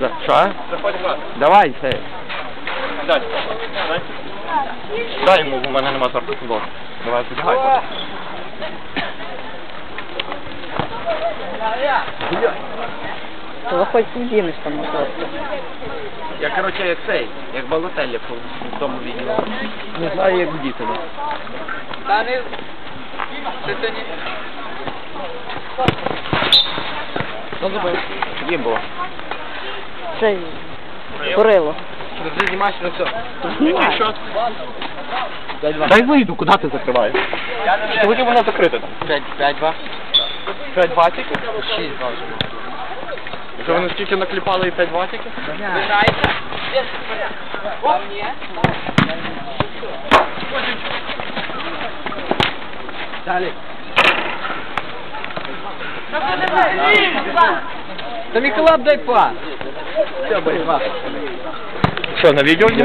За- Що? Давай, все. Дай. Дай йому, у мене нема торку футболу. Давай, подягай. То виходь зінеш там хлопці. Я, короче, як цей, як балотелі в тому відео. Не знаю, як діти. ну. Та не... Це це не... Ну, забив. Їм було. Це Курило. Вже знімаєш, ну все. Знімай. Дай вийду, куди ти закриваєш? Мене закрити там. 5-2. 5 ватиків? 6 2 вже. Що вони стільки накліпали і 5 ватиків? Лишається. По мне. Далі. Та Миколап дай пас. Все, на знімаєш?